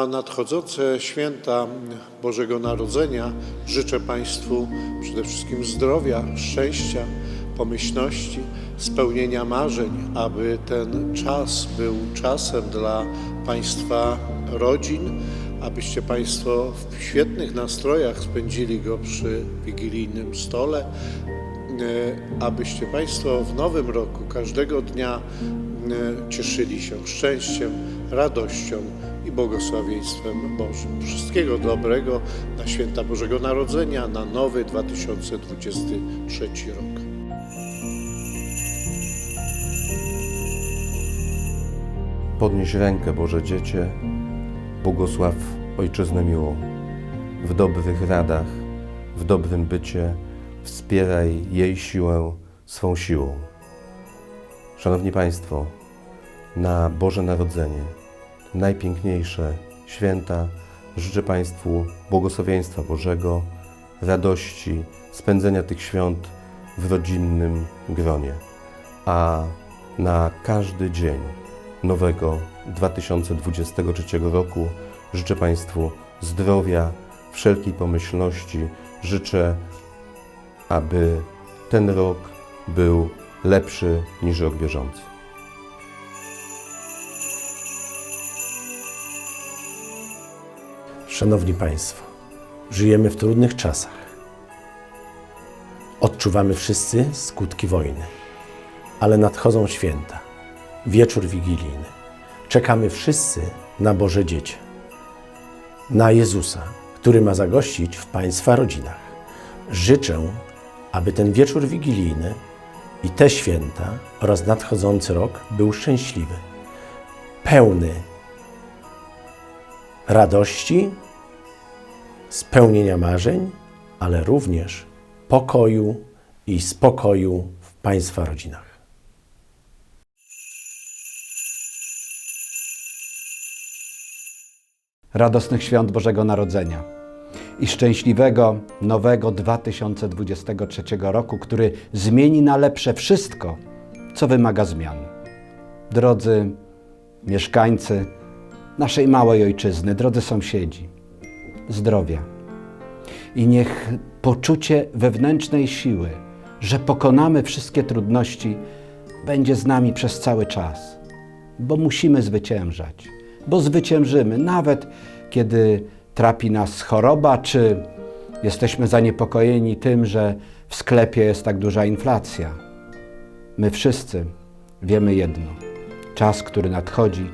Na nadchodzące święta Bożego Narodzenia. Życzę Państwu przede wszystkim zdrowia, szczęścia, pomyślności, spełnienia marzeń, aby ten czas był czasem dla Państwa rodzin, abyście Państwo w świetnych nastrojach spędzili go przy wigilijnym stole, e, abyście Państwo w nowym roku każdego dnia e, cieszyli się szczęściem, radością i błogosławieństwem Bożym. Wszystkiego dobrego na święta Bożego Narodzenia, na nowy 2023 rok. Podnieś rękę, Boże Dziecię, błogosław Ojczyznę miłą. W dobrych radach, w dobrym bycie wspieraj jej siłę swą siłą. Szanowni Państwo, na Boże Narodzenie, najpiękniejsze święta, życzę Państwu błogosławieństwa Bożego, radości, spędzenia tych świąt w rodzinnym gronie. A na każdy dzień nowego 2023 roku życzę Państwu zdrowia, wszelkiej pomyślności. Życzę, aby ten rok był lepszy niż rok bieżący. Szanowni Państwo, żyjemy w trudnych czasach. Odczuwamy wszyscy skutki wojny, ale nadchodzą święta, wieczór wigilijny. Czekamy wszyscy na Boże Dziecię, na Jezusa, który ma zagościć w Państwa rodzinach. Życzę, aby ten wieczór wigilijny i te święta oraz nadchodzący rok był szczęśliwy, pełny radości, spełnienia marzeń, ale również pokoju i spokoju w Państwa rodzinach. radosnych świąt Bożego Narodzenia i szczęśliwego nowego 2023 roku, który zmieni na lepsze wszystko, co wymaga zmian. Drodzy mieszkańcy naszej małej ojczyzny, drodzy sąsiedzi, zdrowia i niech poczucie wewnętrznej siły, że pokonamy wszystkie trudności, będzie z nami przez cały czas, bo musimy zwyciężać, bo zwyciężymy, nawet kiedy trapi nas choroba, czy jesteśmy zaniepokojeni tym, że w sklepie jest tak duża inflacja. My wszyscy wiemy jedno: czas, który nadchodzi,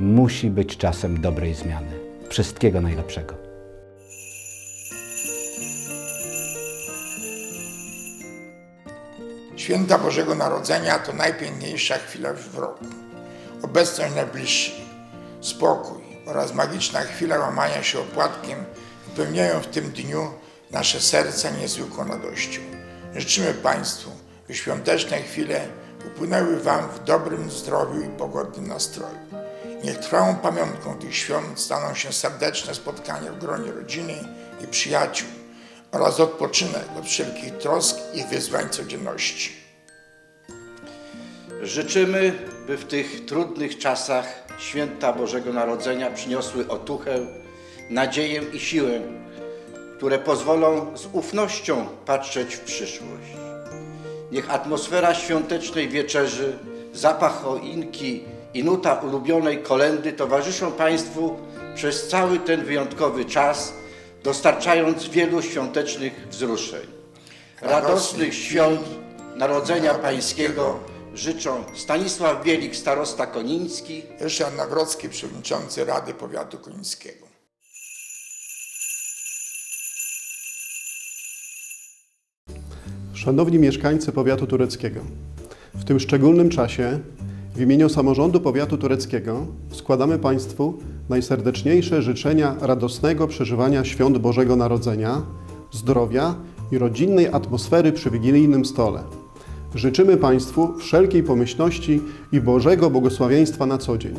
musi być czasem dobrej zmiany. Wszystkiego najlepszego. Święta Bożego Narodzenia to najpiękniejsza chwila w roku. Obecność najbliższych, spokój oraz magiczna chwila łamania się opłatkiem wypełniają w tym dniu nasze serca niezwykłą radością. Życzymy Państwu, by świąteczne chwile upłynęły Wam w dobrym zdrowiu i pogodnym nastroju. Niech trwałą pamiątką tych świąt staną się serdeczne spotkania w gronie rodziny i przyjaciół oraz odpoczynek od wszelkich trosk i wyzwań codzienności. Życzymy, by w tych trudnych czasach święta Bożego Narodzenia przyniosły otuchę, nadzieję i siłę, które pozwolą z ufnością patrzeć w przyszłość. Niech atmosfera świątecznej wieczerzy, zapach choinki i nuta ulubionej kolendy towarzyszą Państwu przez cały ten wyjątkowy czas, dostarczając wielu świątecznych wzruszeń. Radosnych świąt Narodzenia Pańskiego życzą Stanisław Bielik, starosta koniński, Ryszard Nagrodzki, przewodniczący Rady Powiatu Konińskiego. Szanowni mieszkańcy powiatu tureckiego, w tym szczególnym czasie w imieniu samorządu powiatu tureckiego składamy Państwu najserdeczniejsze życzenia radosnego przeżywania świąt Bożego Narodzenia, zdrowia i rodzinnej atmosfery przy wigilijnym stole. Życzymy Państwu wszelkiej pomyślności i Bożego błogosławieństwa na co dzień.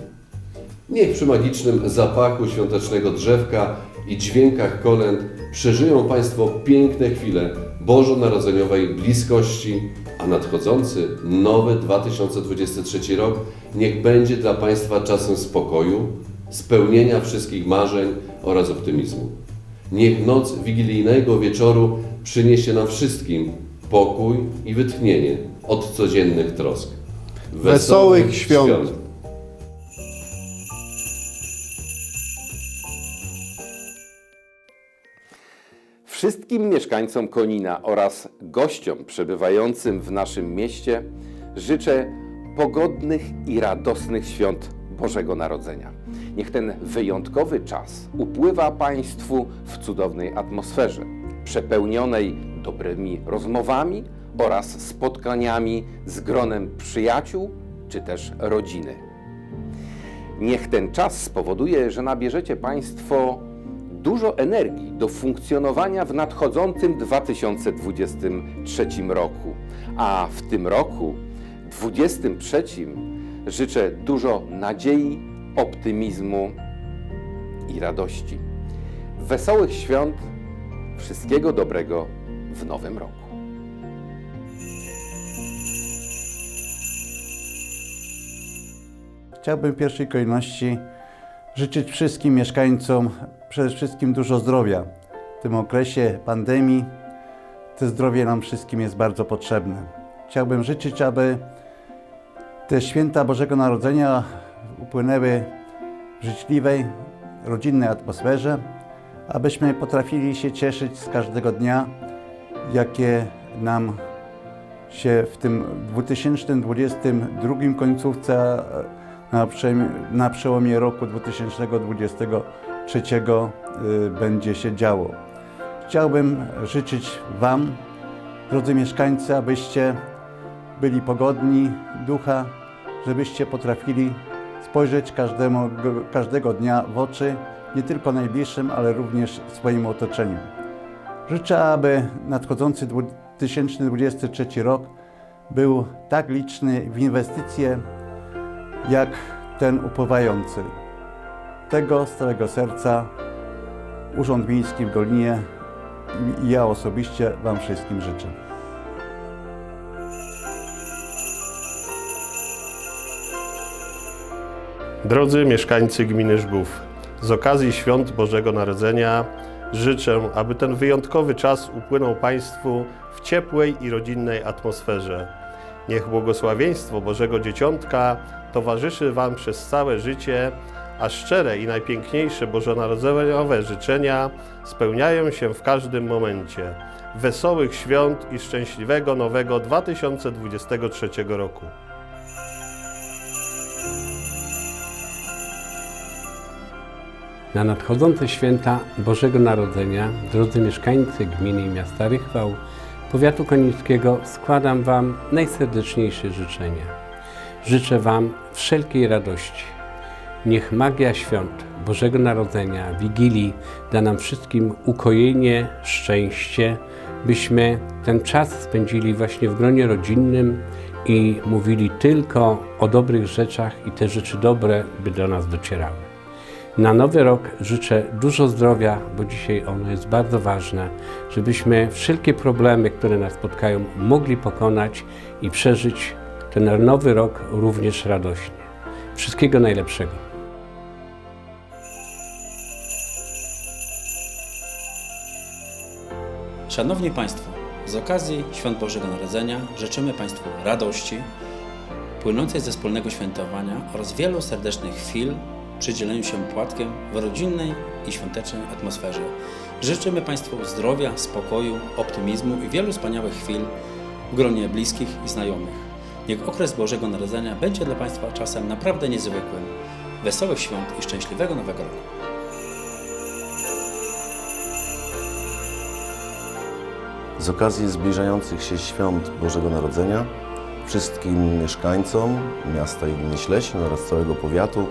Niech przy magicznym zapachu świątecznego drzewka i dźwiękach kolęd przeżyją Państwo piękne chwile bożonarodzeniowej bliskości, a nadchodzący nowy 2023 rok niech będzie dla Państwa czasem spokoju, spełnienia wszystkich marzeń oraz optymizmu. Niech noc wigilijnego wieczoru przyniesie nam wszystkim pokój i wytchnienie od codziennych trosk. Wesołych świąt. Wszystkim mieszkańcom Konina oraz gościom przebywającym w naszym mieście życzę pogodnych i radosnych świąt Bożego Narodzenia. Niech ten wyjątkowy czas upływa Państwu w cudownej atmosferze, przepełnionej dobrymi rozmowami oraz spotkaniami z gronem przyjaciół czy też rodziny. Niech ten czas spowoduje, że nabierzecie Państwo dużo energii do funkcjonowania w nadchodzącym 2023 roku. A w tym roku, 23, życzę dużo nadziei, optymizmu i radości. Wesołych świąt, wszystkiego dobrego w nowym roku. Chciałbym w pierwszej kolejności życzyć wszystkim mieszkańcom przede wszystkim dużo zdrowia. W tym okresie pandemii to zdrowie nam wszystkim jest bardzo potrzebne. Chciałbym życzyć, aby te święta Bożego Narodzenia upłynęły w życzliwej, rodzinnej atmosferze, abyśmy potrafili się cieszyć z każdego dnia, jakie nam się w tym 2022 końcówce, na, prze- na przełomie roku 2023 y, będzie się działo. Chciałbym życzyć Wam, drodzy mieszkańcy, abyście byli pogodni ducha, żebyście potrafili spojrzeć każdemu, każdego dnia w oczy, nie tylko najbliższym, ale również swoim otoczeniu. Życzę, aby nadchodzący 2023 rok był tak liczny w inwestycje, jak ten upływający. Tego z całego serca Urząd Miejski w Golinie i ja osobiście Wam wszystkim życzę. Drodzy mieszkańcy gminy Żgów, z okazji świąt Bożego Narodzenia życzę, aby ten wyjątkowy czas upłynął Państwu w ciepłej i rodzinnej atmosferze. Niech błogosławieństwo Bożego Dzieciątka towarzyszy Wam przez całe życie, a szczere i najpiękniejsze bożonarodzeniowe życzenia spełniają się w każdym momencie. Wesołych świąt i szczęśliwego nowego 2023 roku. Na nadchodzące święta Bożego Narodzenia, drodzy mieszkańcy gminy i miasta Rychwał, powiatu konińskiego, składam Wam najserdeczniejsze życzenia. Życzę Wam wszelkiej radości. Niech magia świąt Bożego Narodzenia, Wigilii da nam wszystkim ukojenie, szczęście, byśmy ten czas spędzili właśnie w gronie rodzinnym i mówili tylko o dobrych rzeczach i te rzeczy dobre by do nas docierały. Na nowy rok życzę dużo zdrowia, bo dzisiaj ono jest bardzo ważne, żebyśmy wszelkie problemy, które nas spotkają, mogli pokonać i przeżyć ten nowy rok również radośnie. Wszystkiego najlepszego. Szanowni Państwo, z okazji Świąt Bożego Narodzenia życzymy Państwu radości, płynącej ze wspólnego świętowania oraz wielu serdecznych chwil przy dzieleniu się płatkiem w rodzinnej i świątecznej atmosferze. Życzymy Państwu zdrowia, spokoju, optymizmu i wielu wspaniałych chwil w gronie bliskich i znajomych. Niech okres Bożego Narodzenia będzie dla Państwa czasem naprawdę niezwykłym. Wesołych świąt i szczęśliwego Nowego Roku! Z okazji zbliżających się świąt Bożego Narodzenia wszystkim mieszkańcom miasta i gminy oraz całego powiatu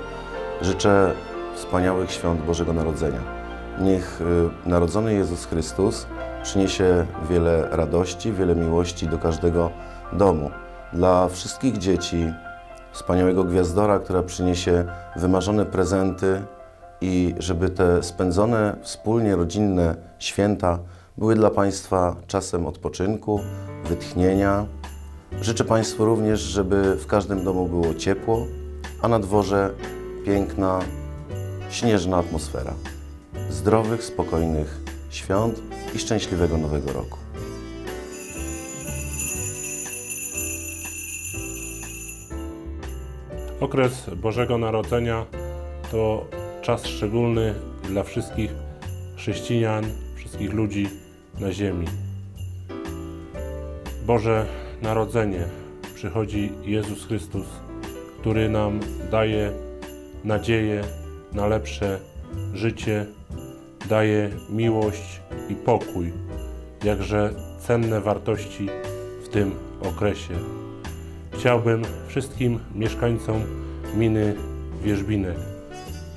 życzę wspaniałych świąt Bożego Narodzenia. Niech y, narodzony Jezus Chrystus przyniesie wiele radości, wiele miłości do każdego domu. Dla wszystkich dzieci wspaniałego gwiazdora, która przyniesie wymarzone prezenty i żeby te spędzone wspólnie rodzinne święta były dla Państwa czasem odpoczynku, wytchnienia. Życzę Państwu również, żeby w każdym domu było ciepło, a na dworze piękna śnieżna atmosfera. Zdrowych, spokojnych świąt i szczęśliwego Nowego Roku. Okres Bożego Narodzenia to czas szczególny dla wszystkich chrześcijan, wszystkich ludzi na ziemi. Boże Narodzenie przychodzi Jezus Chrystus, który nam daje nadzieję na lepsze życie, daje miłość i pokój, jakże cenne wartości w tym okresie. Chciałbym wszystkim mieszkańcom gminy Wierzbinek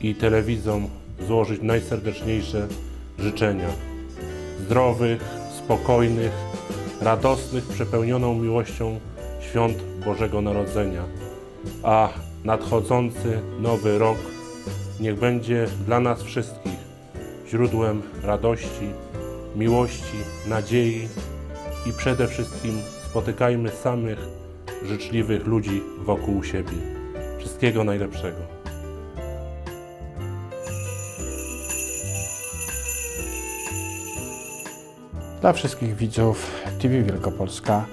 i telewidzom złożyć najserdeczniejsze życzenia. Zdrowych, spokojnych, radosnych, przepełnioną miłością świąt Bożego Narodzenia. A nadchodzący nowy rok niech będzie dla nas wszystkich źródłem radości, miłości, nadziei i przede wszystkim spotykajmy samych życzliwych ludzi wokół siebie. Wszystkiego najlepszego. Dla wszystkich widzów TV Wielkopolska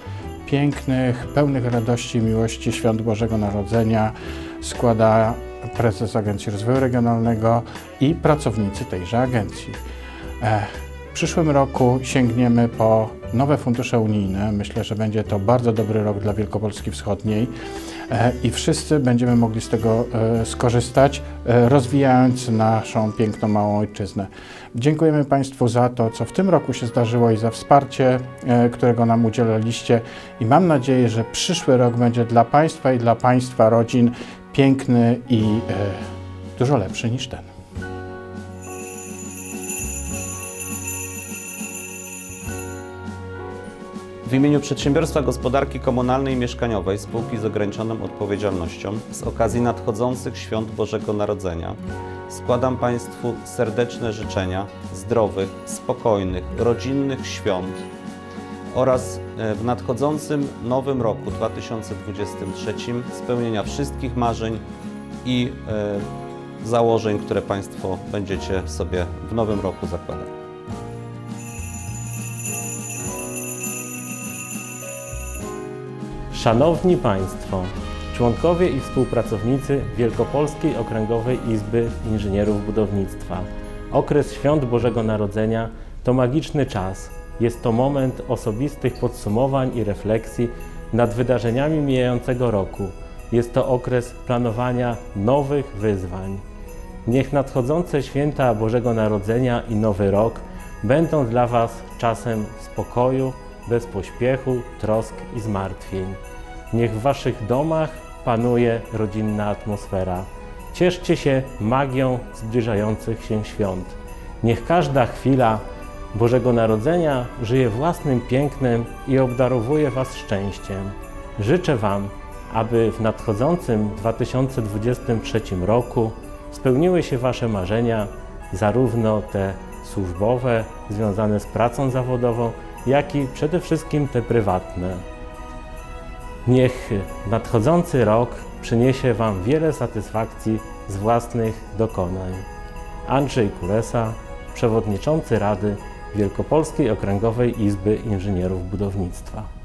pięknych, pełnych radości i miłości Świąt Bożego Narodzenia składa prezes Agencji Rozwoju Regionalnego i pracownicy tejże agencji. Przyszłym roku sięgniemy po nowe fundusze unijne. Myślę, że będzie to bardzo dobry rok dla Wielkopolski Wschodniej e, i wszyscy będziemy mogli z tego e, skorzystać, e, rozwijając naszą piękną małą ojczyznę. Dziękujemy Państwu za to, co w tym roku się zdarzyło i za wsparcie, którego nam udzielaliście i mam nadzieję, że przyszły rok będzie dla Państwa i dla Państwa rodzin piękny i dużo lepszy niż ten. W imieniu Przedsiębiorstwa Gospodarki Komunalnej i Mieszkaniowej Spółki z ograniczoną odpowiedzialnością z okazji nadchodzących świąt Bożego Narodzenia składam Państwu serdeczne życzenia zdrowych, spokojnych, rodzinnych świąt oraz e, w nadchodzącym nowym roku 2023 spełnienia wszystkich marzeń i e, założeń, które Państwo będziecie sobie w nowym roku zakładali. Szanowni Państwo, członkowie i współpracownicy Wielkopolskiej Okręgowej Izby Inżynierów Budownictwa. Okres Świąt Bożego Narodzenia to magiczny czas. Jest to moment osobistych podsumowań i refleksji nad wydarzeniami mijającego roku. Jest to okres planowania nowych wyzwań. Niech nadchodzące święta Bożego Narodzenia i Nowy Rok będą dla Was czasem spokoju, bez pośpiechu, trosk i zmartwień. Niech w Waszych domach panuje rodzinna atmosfera. Cieszcie się magią zbliżających się świąt. Niech każda chwila Bożego Narodzenia żyje własnym pięknem i obdarowuje Was szczęściem. Życzę Wam, aby w nadchodzącym 2023 roku spełniły się Wasze marzenia, zarówno te służbowe, związane z pracą zawodową, jak i przede wszystkim te prywatne. Niech nadchodzący rok przyniesie Wam wiele satysfakcji z własnych dokonań. Andrzej Kulesa, przewodniczący Rady Wielkopolskiej Okręgowej Izby Inżynierów Budownictwa.